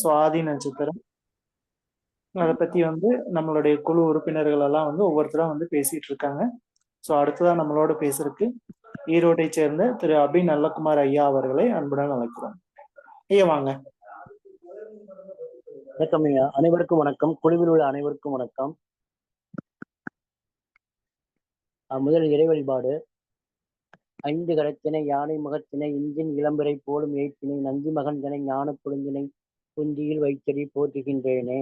சுவாதி நட்சத்திரம். அதை பத்தி வந்து நம்மளுடைய குழு உறுப்பினர்கள் எல்லாம் வந்து ஒவ்வொருத்தரும் வந்து பேசிட்டு இருக்காங்க. ஸோ அடுத்ததா நம்மளோட பேசுறதுக்கு ஈரோட்டை சேர்ந்த திரு அபி நல்லகுமார் ஐயா அவர்களை அன்புடன் அழைக்கிறோம். ஐயா வாங்க. வணக்கம் ஐயா. அனைவருக்கும் வணக்கம். குழுவில் உள்ள அனைவருக்கும் வணக்கம். முதல் இறை வழிபாடு. ஐந்து கரத்தினை யானை முகத்தினை இந்தின் இளம்பிறை போலும் ஏற்றினை நந்தி மகன்தனை ஞான குழுந்தினை புந்தியில் வைத்தடி போற்றுகின்றேனே.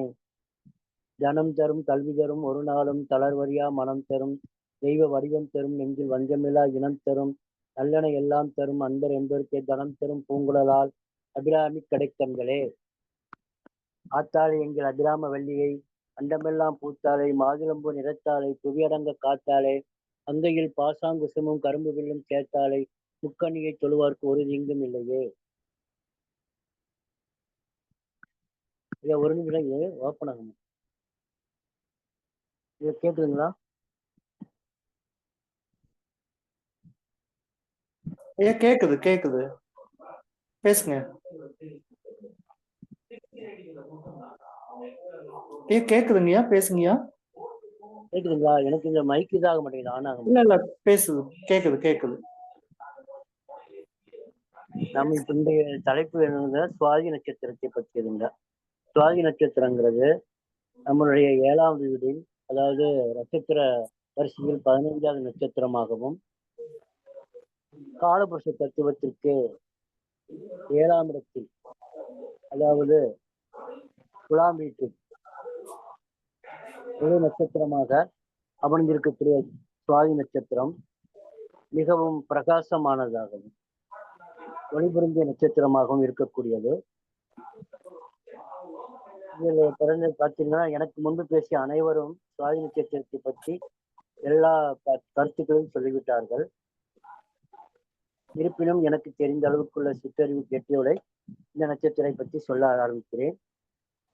தனம் தரும் கல்வி தரும் ஒரு நாளும் தளர்வரியா மனம் தரும். தெய்வ வடிவம் தரும் நெஞ்சில் வஞ்சமில்லா இனம் தரும். நல்லன எல்லாம் தரும் அன்பர் என்பருக்கே தனம் தரும் பூங்குழலால் அபிராமி கிடைக்கண்களே. ஆத்தாளை எங்கள் அபிராம வள்ளியை அண்டமெல்லாம் பூத்தாளை மாதுளம்பூ நிறத்தாளை புவியடங்க காத்தாலே அங்கையில் பாசாங்குசமும் கரும்பு வில்லும் சேர்த்தாளை முக்கணியை தொழுவார்க்கு ஒரு தீங்கும் இல்லையே. இதை ஒரு நிமிடம் இது ஓப்பன் ஆகும் இதை கேக்குதுங்களா? ஐயா கேக்குது கேக்குது. பேசுங்க. ஐயா கேக்குதுங்கய்யா? பேசுங்கய்யா? கேக்குதுங்களா? எனக்கு இந்த மைக் இதாக மாட்டேங்குது ஆன் ஆகும் இல்ல இல்ல. பேசுது கேக்குது கேக்குது. நம்ம இப்ப இந்த தலைப்பு என்னங்க? சுவாதி நட்சத்திரத்தை பற்றியதுங்க சுவாதி நட்சத்திரங்கிறது நம்மளுடைய ஏழாவது வீடில் அதாவது நட்சத்திர வரிசையில் பதினைஞ்சாவது நட்சத்திரமாகவும் காலபுருஷ தத்துவத்திற்கு ஏழாம் இடத்தில் அதாவது குலாம் வீட்டில் ஒரு நட்சத்திரமாக அமர்ந்திருக்கக்கூடிய சுவாதி நட்சத்திரம் மிகவும் பிரகாசமானதாகவும் ஒளிபுரிந்திய நட்சத்திரமாகவும் இருக்கக்கூடியது. இதில் பிறந்து பார்த்தீங்கன்னா எனக்கு முன்பு பேசிய அனைவரும் சுவாதி நட்சத்திரத்தை பற்றி எல்லா க- கருத்துக்களையும் சொல்லிவிட்டார்கள். இருப்பினும் எனக்கு தெரிந்த அளவுக்குள்ள சிற்றறிவு கேட்டியோட இந்த நட்சத்திரை பற்றி சொல்ல ஆரம்பிக்கிறேன்.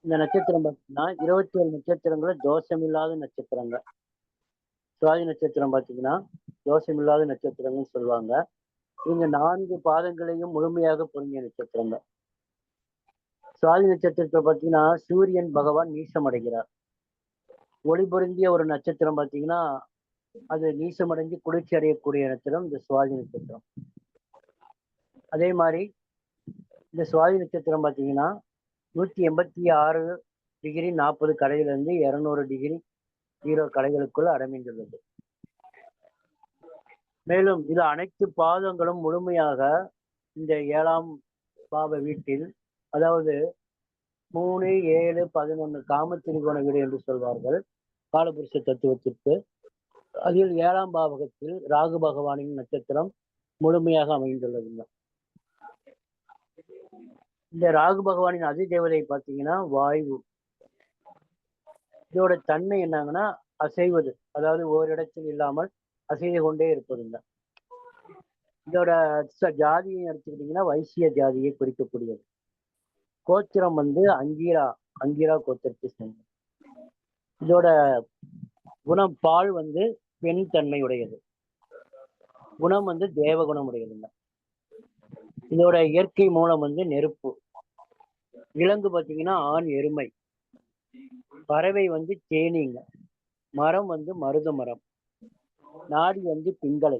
இந்த நட்சத்திரம் பார்த்தீங்கன்னா இருபத்தி ஏழு நட்சத்திரங்களும் தோஷமில்லாத நட்சத்திரங்கள். சுவாதி நட்சத்திரம் பார்த்தீங்கன்னா தோஷமில்லாத நட்சத்திரங்கள்னு சொல்லுவாங்க. இவங்க நான்கு பாதங்களையும் முழுமையாக பொருந்திய நட்சத்திரங்கள். சுவாதி நட்சத்திரத்தை பார்த்தீங்கன்னா சூரியன் பகவான் நீசமடைகிறார். ஒளி பொருந்திய ஒரு நட்சத்திரம் பார்த்தீங்கன்னா அது நீசமடைஞ்சு குளிர்ச்சி அடையக்கூடிய நட்சத்திரம் இந்த சுவாதி நட்சத்திரம். அதே மாதிரி இந்த சுவாதி நட்சத்திரம் பார்த்தீங்கன்னா நூற்றி எண்பத்தி ஆறு டிகிரி நாற்பது கடையிலிருந்து இருநூறு டிகிரி ஜீரோ கடைகளுக்குள் அடங்கியுள்ளது மேலும் இது அனைத்து பாதங்களும் முழுமையாக இந்த ஏழாம் பாவ வீட்டில் அதாவது மூணு ஏழு பதினொன்று காம திரிகோண வீடு என்று சொல்வார்கள். காலபுருஷ தத்துவத்திற்கு. அதில் ஏழாம் பாவகத்தில் ராகு பகவானின் நட்சத்திரம் முழுமையாக அமைந்துள்ளதுங்க. இந்த ராகு பகவானின் அதிதேவதை பார்த்தீங்கன்னா வாயு இதோட தன்மை என்னங்கன்னா அசைவது. அதாவது ஓரிடத்தில் இல்லாமல் அசைந்து கொண்டே இருப்பதுங்க. இதோட ஜாதியை எடுத்துக்கிட்டீங்கன்னா வைசிய ஜாதியை குறிக்கக்கூடியது. கோத்திரம் வந்து அங்கீரா அங்கீரா கோத்திரத்தை சேர்ந்தது. இதோட குணம் பால் வந்து பெண் தன்மை உடையது குணம் வந்து தேவகுணம் உடையதுங்க இதோட இயற்கை மூலம் வந்து நெருப்பு. விலங்கு பார்த்தீங்கன்னா ஆண் எருமை. பறவை வந்து தேனிங்க. மரம் வந்து மருத மரம். நாடி வந்து பிங்களை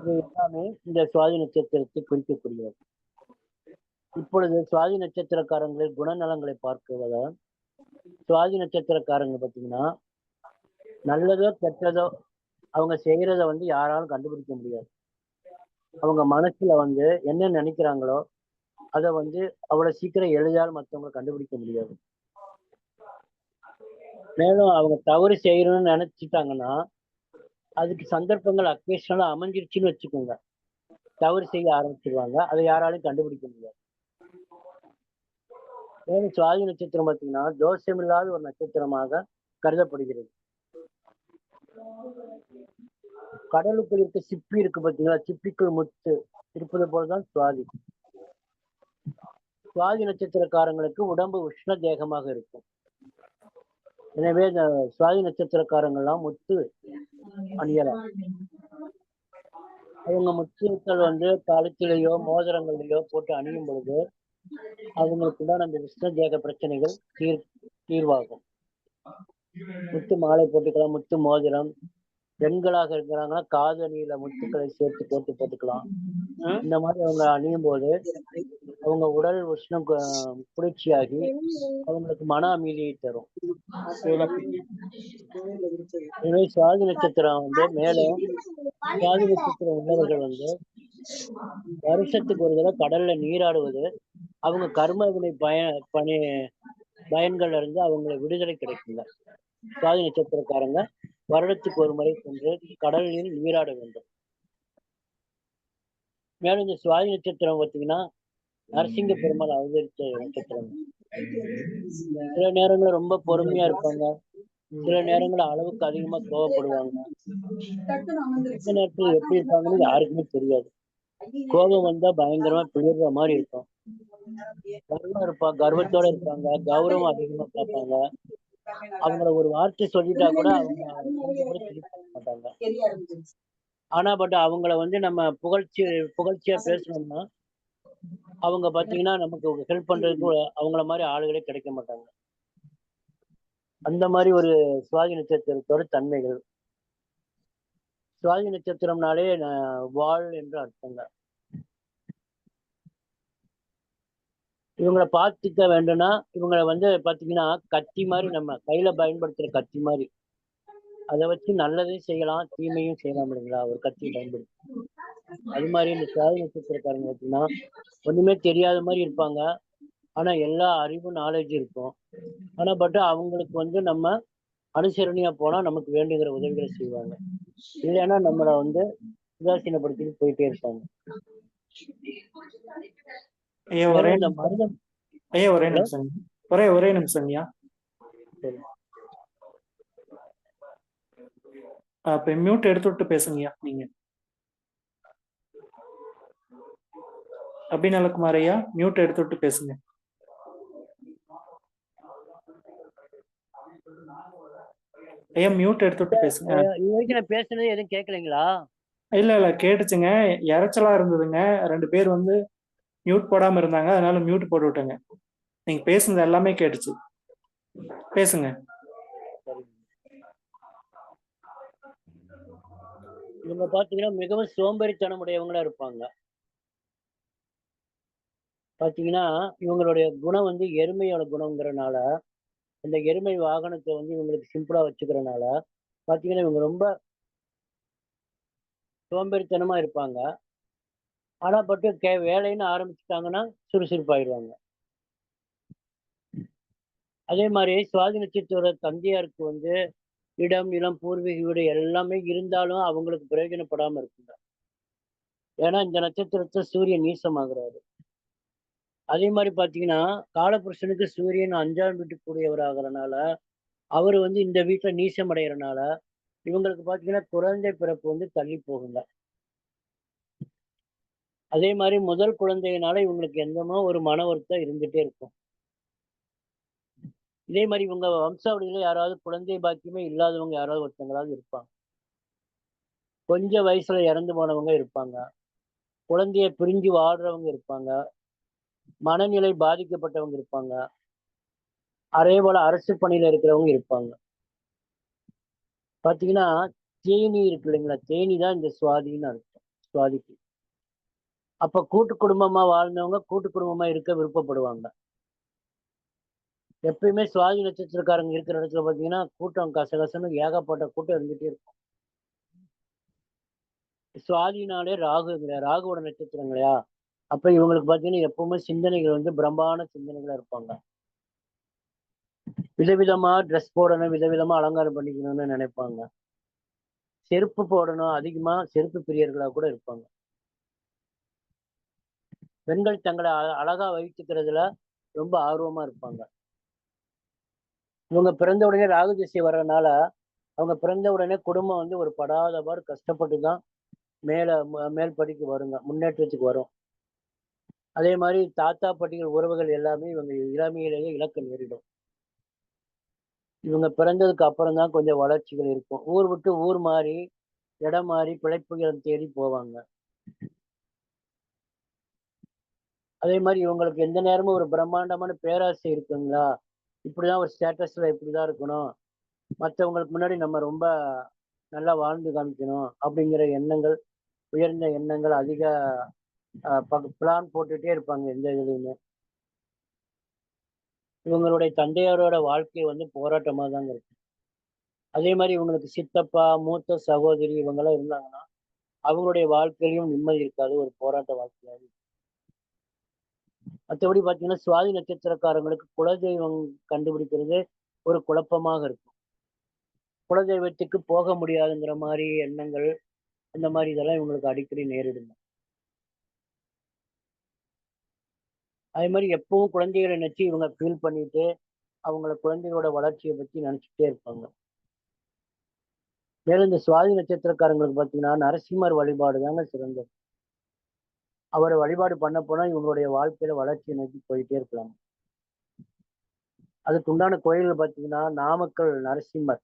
இது எல்லாமே இந்த சுவாதி நட்சத்திரத்தை குறிக்கக்கூடியது. இப்பொழுது சுவாதி நட்சத்திரக்காரங்களில் குணநலங்களை பார்க்குவதால் சுவாதி நட்சத்திரக்காரங்க பார்த்தீங்கன்னா நல்லதோ கெட்டதோ அவங்க செய்யறத வந்து யாராலும் கண்டுபிடிக்க முடியாது. அவங்க மனசுல வந்து என்ன நினைக்கிறாங்களோ அதை வந்து அவ்வளோ சீக்கிரம் எளிதால் மற்றவங்களை கண்டுபிடிக்க முடியாது. மேலும் அவங்க தவறு செய்யணும்னு நினைச்சிட்டாங்கன்னா அதுக்கு சந்தர்ப்பங்கள் அக்கேஷனலா அமைஞ்சிருச்சுன்னு வச்சுக்கோங்க. தவறு செய்ய ஆரம்பிச்சிருவாங்க. அதை யாராலையும் கண்டுபிடிக்க முடியாது. மேலும் சுவாதி நட்சத்திரம் பார்த்தீங்கன்னா தோஷமில்லாத ஒரு நட்சத்திரமாக கருதப்படுகிறது. கடலுக்குள் இருக்க சிப்பி இருக்கு பார்த்தீங்களா? சிப்பிக்குள் முத்து இருப்பது போலதான் சுவாதி. சுவாதி நட்சத்திரக்காரங்களுக்கு உடம்பு உஷ்ண தேகமாக இருக்கும். எனவே இந்த சுவாதி நட்சத்திரக்காரங்கள்லாம் முத்து அணியலாம் அவங்க முத்துக்கள் வந்து கழுத்திலேயோ மோதிரங்களிலேயோ போட்டு அணியும் பொழுது அவங்களுக்கு உண்டான அந்த விஷ்ணதேக பிரச்சனைகள் தீர் தீர்வாகும். முத்து மாலை போட்டுக்கலாம் முத்து மோதிரம். பெண்களாக இருக்கிறாங்கன்னா காதணியில முத்துக்களை சேர்த்து போட்டு போட்டுக்கலாம். இந்த மாதிரி அவங்க அணியும் போது அவங்க உடல் உஷ்ணம் கு- குளிர்ச்சியாகி அவங்களுக்கு மன அமைதியை தரும். எனவே சுவாதி நட்சத்திரம் வந்து மேலும் சுவாதி நட்சத்திரம் உள்ளவர்கள் வந்து வருஷத்துக்கு ஒரு தடவை கடல்ல நீராடுவது அவங்க கர்ம வினை பய பணி பயன்கள் இருந்து அவங்களை விடுதலை கிடைக்குங்க. சுவாதி நட்சத்திரக்காரங்க வருடத்துக்கு ஒரு முறை சென்று கடலில் நீராட வேண்டும். மேலும் இந்த சுவாதி நட்சத்திரம் பார்த்தீங்கன்னா நரசிங்க பெருமாள் அவதரித்த நட்சத்திரம். சில நேரங்கள்ல ரொம்ப பொறுமையா இருப்பாங்க. சில நேரங்கள்ல அளவுக்கு அதிகமா கோவப்படுவாங்க. சில நேரத்துல எப்படி இருப்பாங்கன்னு யாருக்குமே தெரியாது. கோபம் வந்தா பயங்கரமா பிளிர்ற மாதிரி இருக்கும். கர்வம் இருப்பா கர்வத்தோட இருப்பாங்க கௌரவம் அதிகமா பார்ப்பாங்க. அவங்கள ஒரு வார்த்தை சொல்லிட்டா கூட அவங்க கூட மாட்டாங்க. ஆனா பட் அவங்கள வந்து நம்ம புகழ்ச்சி புகழ்ச்சியா பேசணும்னா அவங்க பாத்தீங்கன்னா நமக்கு ஹெல்ப் பண்றதுக்கு அவங்கள மாதிரி ஆளுகளே கிடைக்க மாட்டாங்க. அந்த மாதிரி ஒரு சுவாதி நட்சத்திரத்தோட தன்மைகள். சுவாதி நட்சத்திரம்னாலே வாழ் என்று அர்த்தங்க. இவங்களை பார்த்துக்க வேண்டும்னா இவங்களை வந்து பாத்தீங்கன்னா கத்தி மாதிரி நம்ம கையில பயன்படுத்துற கத்தி மாதிரி. அதை வச்சு நல்லதையும் செய்யலாம் தீமையும் செய்யலாம் இல்லைங்களா? ஒரு கத்தி பயன்படுத்தி. அது மாதிரி இந்த சுவாதி நட்சத்திரக்காரங்க பார்த்தீங்கன்னா ஒண்ணுமே தெரியாத மாதிரி இருப்பாங்க. ஆனா எல்லா அறிவும் நாலேஜ் இருக்கும். ஆனா பட் அவங்களுக்கு வந்து நம்ம அனுசரணையா போனா நமக்கு வேண்டுங்கிற உதவிகளை செய்வாங்க. இல்லைன்னா நம்மளை வந்து உதாசீனப்படுத்திட்டு போயிட்டே இருப்பாங்க. ஐயா ஒரே மருதம் ஐயா ஒரே நிமிஷம். ஒரே ஒரே நிமிஷம்யா சரி. அப்ப மியூட் எடுத்து விட்டு பேசுங்கய்யா நீங்க. அபிநலகுமார் ஐயா மியூட் எடுத்து விட்டு பேசுங்க. ஐயா மியூட் எடுத்து விட்டு பேசுங்க. நான் பேசுனது எதுவும் கேட்கலைங்களா இல்ல இல்ல கேட்டுச்சுங்க. இறைச்சலா இருந்ததுங்க. ரெண்டு பேர் வந்து மியூட் போடாம இருந்தாங்க. அதனால மியூட் போட்டு விட்டேங்க. நீங்க பேசுனது எல்லாமே கேட்டுச்சு. பேசுங்க. இவங்க பாத்தீங்கன்னா மிகவும் சோம்பேறித்தனமுடையவங்களா இருப்பாங்க. பாத்தீங்கன்னா இவங்களுடைய குணம் வந்து எருமையோட குணங்கிறனால இந்த எருமை வாகனத்தை வந்து இவங்களுக்கு சிம்பிளா வச்சுக்கிறனால பாத்தீங்கன்னா இவங்க ரொம்ப சோம்பேறித்தனமா இருப்பாங்க. ஆனா பட்டு கே வேலைன்னு ஆரம்பிச்சுட்டாங்கன்னா சுறுசுறுப்பாயிடுவாங்க. அதே மாதிரி சுவாதி நட்சத்திர தந்தையாருக்கு வந்து இடம் நிலம் பூர்வீக வீடு எல்லாமே இருந்தாலும் அவங்களுக்கு பிரயோஜனப்படாம இருக்குங்க. ஏன்னா இந்த நட்சத்திரத்தை சூரியன் நீசமாகிறாரு. அதே மாதிரி பாத்தீங்கன்னா காலபுருஷனுக்கு சூரியன் அஞ்சாம் வீட்டுக்குரியவர் ஆகிறனால அவர் வந்து இந்த வீட்டில் நீசம் அடைகிறனால இவங்களுக்கு பார்த்தீங்கன்னா குழந்தை பிறப்பு வந்து தள்ளி போகுங்க. அதே மாதிரி முதல் குழந்தையினால இவங்களுக்கு எந்தமோ ஒரு மன வருத்தம் இருந்துட்டே இருக்கும். இதே மாதிரி இவங்க வம்சாவளியில யாராவது குழந்தை பாக்கியமே இல்லாதவங்க யாராவது ஒருத்தங்களாவது இருப்பாங்க. கொஞ்ச வயசுல இறந்து போனவங்க இருப்பாங்க. குழந்தைய பிரிஞ்சு வாடுறவங்க இருப்பாங்க. மனநிலை பாதிக்கப்பட்டவங்க இருப்பாங்க. அதே போல அரசு பணியில இருக்கிறவங்க இருப்பாங்க. பாத்தீங்கன்னா தேனி இருக்கு இல்லைங்களா? தேனி தான் இந்த சுவாதின்னு அர்த்தம். சுவாதிக்கு அப்ப கூட்டு குடும்பமா வாழ்ந்தவங்க கூட்டு குடும்பமா இருக்க விருப்பப்படுவாங்க. எப்பயுமே சுவாதி நட்சத்திரக்காரங்க இருக்கிற இடத்துல பாத்தீங்கன்னா கூட்டம் கசகசன்னு ஏகப்பட்ட கூட்டம் இருந்துட்டே இருக்கும். சுவாதினாலே ராகு ராகுவோட நட்சத்திரங்களையா அப்ப இவங்களுக்கு பாத்தீங்கன்னா எப்பவுமே சிந்தனைகள் வந்து பிரம்மாண்ட சிந்தனைகளா இருப்பாங்க. விதவிதமா ட்ரெஸ் போடணும் விதவிதமா அலங்காரம் பண்ணிக்கணும்னு நினைப்பாங்க. செருப்பு போடணும் அதிகமா செருப்பு பிரியர்களா கூட இருப்பாங்க. பெண்கள் தங்களை அழகா வைத்துக்கிறதுல ரொம்ப ஆர்வமா இருப்பாங்க. இவங்க பிறந்த உடனே ராகு திசை வர்றதுனால அவங்க பிறந்த உடனே குடும்பம் வந்து ஒரு படாத பாடு கஷ்டப்பட்டு தான் மேல மேல் படிக்கு வருங்க முன்னேற்றத்துக்கு வரும். அதே மாதிரி தாத்தா பாட்டிகள் உறவுகள் எல்லாமே இவங்க இளமையிலேயே இழக்க நேரிடும். இவங்க பிறந்ததுக்கு அப்புறம் தான் கொஞ்சம் வளர்ச்சிகள் இருக்கும். ஊர் விட்டு ஊர் மாறி இடம் மாறி பிழைப்புகளை தேடி போவாங்க. அதே மாதிரி இவங்களுக்கு எந்த நேரமும் ஒரு பிரம்மாண்டமான பேராசை இருக்குங்களா? இப்படிதான் ஒரு ஸ்டேட்டஸ்ல இப்படிதான் இருக்கணும். மற்றவங்களுக்கு முன்னாடி நம்ம ரொம்ப நல்லா வாழ்ந்து காமிக்கணும் அப்படிங்கிற எண்ணங்கள் உயர்ந்த எண்ணங்கள் அதிக பிளான் போட்டுட்டே இருப்பாங்க எந்த இதுலையுமே. இவங்களுடைய தந்தையாரோட வாழ்க்கை வந்து போராட்டமாக தாங்க இருக்கு. அதே மாதிரி இவங்களுக்கு சித்தப்பா மூத்த சகோதரி இவங்கெல்லாம் இருந்தாங்கன்னா அவங்களுடைய வாழ்க்கையிலும் நிம்மதி இருக்காது ஒரு போராட்ட வாழ்க்கையாக மற்றபடி பார்த்தீங்கன்னா சுவாதி நட்சத்திரக்காரங்களுக்கு குலதெய்வம் கண்டுபிடிக்கிறது ஒரு குழப்பமாக இருக்கும். குலதெய்வத்துக்கு போக முடியாதுங்கிற மாதிரி எண்ணங்கள் அந்த மாதிரி இதெல்லாம் இவங்களுக்கு அடிக்கடி நேரிடுங்க. அதே மாதிரி எப்பவும் குழந்தைகளை நினைச்சு இவங்க ஃபீல் பண்ணிட்டு அவங்கள குழந்தைகளோட வளர்ச்சியை பத்தி நினைச்சுட்டே இருப்பாங்க. மேலும் இந்த சுவாதி நட்சத்திரக்காரங்களுக்கு பார்த்தீங்கன்னா நரசிம்மர் வழிபாடு தாங்க சிறந்தது. அவரை வழிபாடு பண்ண போனா இவங்களுடைய வாழ்க்கையில வளர்ச்சியை நோக்கி போயிட்டே இருக்கலாம். அதுக்கு உண்டான கோயில்கள் பார்த்தீங்கன்னா நாமக்கல் நரசிம்மர்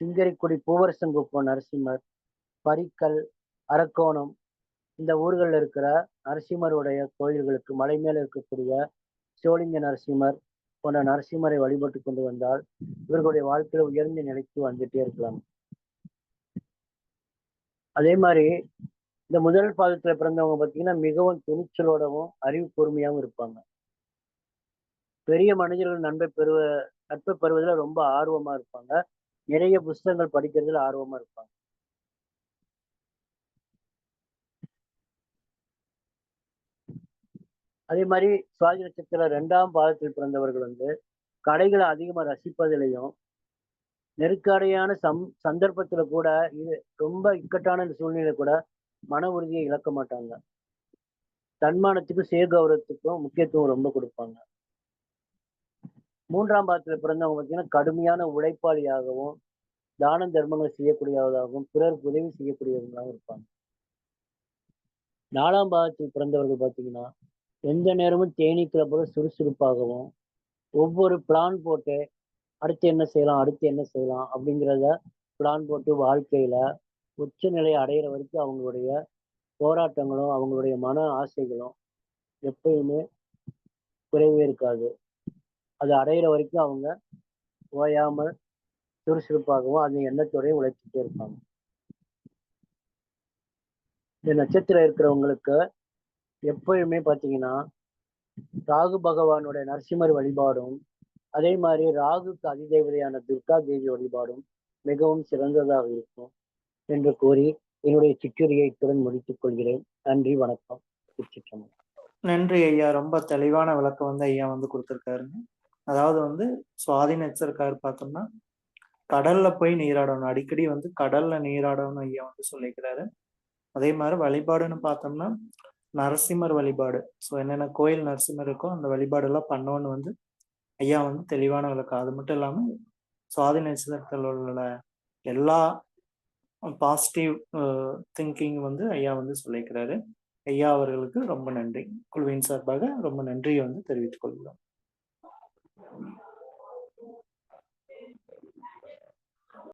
சிங்கரிக்குடி பூவரசங்குப்பம் நரசிம்மர் பரிக்கல் அரக்கோணம் இந்த ஊர்களில் இருக்கிற நரசிம்மருடைய கோயில்களுக்கு மலை மேல இருக்கக்கூடிய சிவலிங்க நரசிம்மர் போன்ற நரசிம்மரை வழிபட்டு கொண்டு வந்தால் இவர்களுடைய வாழ்க்கையில உயர்ந்த நிலைக்கு வந்துட்டே இருக்கலாம். அதே மாதிரி இந்த முதல் பாதத்துல பிறந்தவங்க பார்த்தீங்கன்னா மிகவும் துணிச்சலோடவும் அறிவு கூர்மையாகவும் இருப்பாங்க. பெரிய மனிதர்கள் நண்பை பெறுவ நட்பை பெறுவதில் ரொம்ப ஆர்வமா இருப்பாங்க. நிறைய புஸ்தகங்கள் படிக்கிறதுல ஆர்வமா இருப்பாங்க. அதே மாதிரி சுவாதி நட்சத்திர ரெண்டாம் பாதத்தில் பிறந்தவர்கள் வந்து கடைகளை அதிகமா ரசிப்பதிலையும் நெருக்கடியான சம் சந்தர்ப்பத்துல கூட இது ரொம்ப இக்கட்டான சூழ்நிலை கூட மன உறுதியை இழக்க மாட்டாங்க. தன்மானத்துக்கும் சுயகௌரவத்துக்கும் முக்கியத்துவம் ரொம்ப கொடுப்பாங்க. மூன்றாம் பாதத்துல பிறந்தவங்க பார்த்தீங்கன்னா கடுமையான உழைப்பாளியாகவும் தான தர்மங்கள் செய்யக்கூடியதாகவும் பிறர் உதவி செய்யக்கூடியவங்களாகவும் இருப்பாங்க. நாலாம் பாதத்தில் பிறந்தவர்கள் பார்த்தீங்கன்னா எந்த நேரமும் தேனீக்கிற போல சுறுசுறுப்பாகவும் ஒவ்வொரு பிளான் போட்டு அடுத்து என்ன செய்யலாம் அடுத்து என்ன செய்யலாம் அப்படிங்கிறத பிளான் போட்டு வாழ்க்கையில உச்சநிலை அடையிற வரைக்கும் அவங்களுடைய போராட்டங்களும் அவங்களுடைய மன ஆசைகளும் எப்பயுமே குறைவே இருக்காது. அது அடையிற வரைக்கும் அவங்க ஓயாமல் சுறுசுறுப்பாகவும் அந்த எண்ணத்தோடய உழைச்சிட்டே இருப்பாங்க. இந்த நட்சத்திரம் இருக்கிறவங்களுக்கு எப்பயுமே பார்த்தீங்கன்னா ராகு பகவானுடைய நரசிம்மர் வழிபாடும் அதே மாதிரி ராகுக்கு அதிதேவதையான துர்கா தேவி வழிபாடும் மிகவும் சிறந்ததாக இருக்கும். என்று கூறி என்னுடைய சிற்றுரையை இத்துடன் முடித்துக் கொள்கிறேன். நன்றி வணக்கம். நன்றி ஐயா. ரொம்ப தெளிவான விளக்கம் வந்து ஐயா வந்து கொடுத்துருக்காருங்க அதாவது வந்து சுவாதி நட்சத்திரக்கார் பார்த்தோம்னா கடல்ல போய் நீராடணும். அடிக்கடி வந்து கடல்ல நீராடணும் ஐயா வந்து சொல்லிக்கிறாரு அதே மாதிரி வழிபாடுன்னு பார்த்தோம்னா நரசிம்மர் வழிபாடு. ஸோ என்னென்ன கோயில் நரசிம்மர் இருக்கோ அந்த வழிபாடெல்லாம் பண்ணோன்னு வந்து ஐயா வந்து தெளிவான விளக்கம். அது மட்டும் இல்லாமல் சுவாதி நட்சத்திரத்தில் உள்ள எல்லா பாசிட்டிவ் திங்கிங் uh, வந்து ஐயா வந்து சொல்லிக்கிறாரு ஐயா அவர்களுக்கு ரொம்ப நன்றி. குழுவின் சார்பாக ரொம்ப நன்றியை வந்து தெரிவித்துக் கொள்கிறோம்.